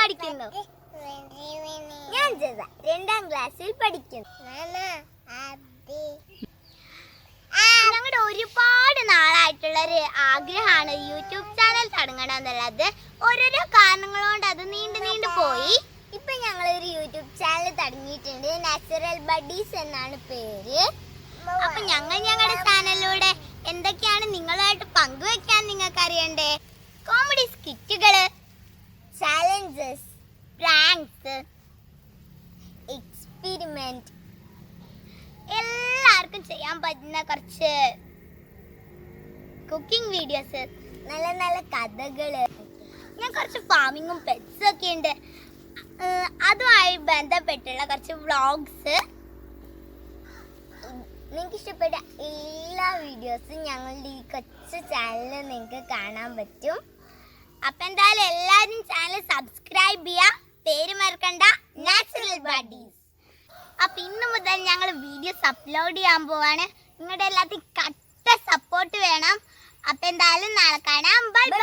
പഠിക്കുന്നു. ഞാൻ ജസ രണ്ടാം ക്ലാസ്സിൽ പഠിക്കുന്നു. ഞങ്ങളുടെ ഒരുപാട് നാളായിട്ടുള്ള ഒരു ആഗ്രഹമാണ് യൂട്യൂബ് ചാനൽ തുടങ്ങണം എന്നുള്ളത്. ഓരോരോ കാരണങ്ങൾ കൊണ്ട് അത് നീണ്ടു നീണ്ടു പോയി. ഇപ്പൊ ഞങ്ങൾ ഒരു യൂട്യൂബ് ചാനൽ തുടങ്ങിയിട്ടുണ്ട്. നാച്ചുറൽ ബഡീസ് എന്നാണ് പേര്. അപ്പൊ ഞങ്ങൾ ഞങ്ങളുടെ ചാനലിലൂടെ എന്തൊക്കെയാണ് നിങ്ങളുമായിട്ട് പങ്കുവെക്കാൻ നിങ്ങൾക്ക് അറിയണ്ടേ കോമഡി ചാലഞ്ചസ് പ്രാങ്ക്സ്. എക്സ്പെരിമെന്റ് എല്ലാവർക്കും ചെയ്യാൻ പറ്റുന്ന കുറച്ച് കുക്കിംഗ് വീഡിയോസ് നല്ല നല്ല കഥകൾ ഞാൻ കുറച്ച് ഫാമിങ്ങും പെറ്റ്സും ഒക്കെ ഉണ്ട്. അതുമായി ബന്ധപ്പെട്ടുള്ള കുറച്ച് വ്ളോഗ്സ് നിങ്ങൾക്ക് ഇഷ്ടപ്പെട്ട എല്ലാ വീഡിയോസും ഞങ്ങളുടെ ഈ കൊച്ചു ചാനലിൽ നിങ്ങൾക്ക് കാണാൻ പറ്റും. അപ്പം എന്തായാലും എല്ലാവരും ചാനൽ സബ്സ്ക്രൈബ് ചെയ്യാം. പേര് മറക്കണ്ട. നാച്ചുറൽ ബഡീസ് അപ്പൊ ഇന്ന് മുതൽ ഞങ്ങൾ വീഡിയോസ് അപ്ലോഡ് ചെയ്യാൻ പോവാണ്. നിങ്ങളുടെ എല്ലാത്തിനും കട്ട സപ്പോർട്ട് വേണം. അപ്പൊ എന്തായാലും നാളെ കാണാം. Bye bye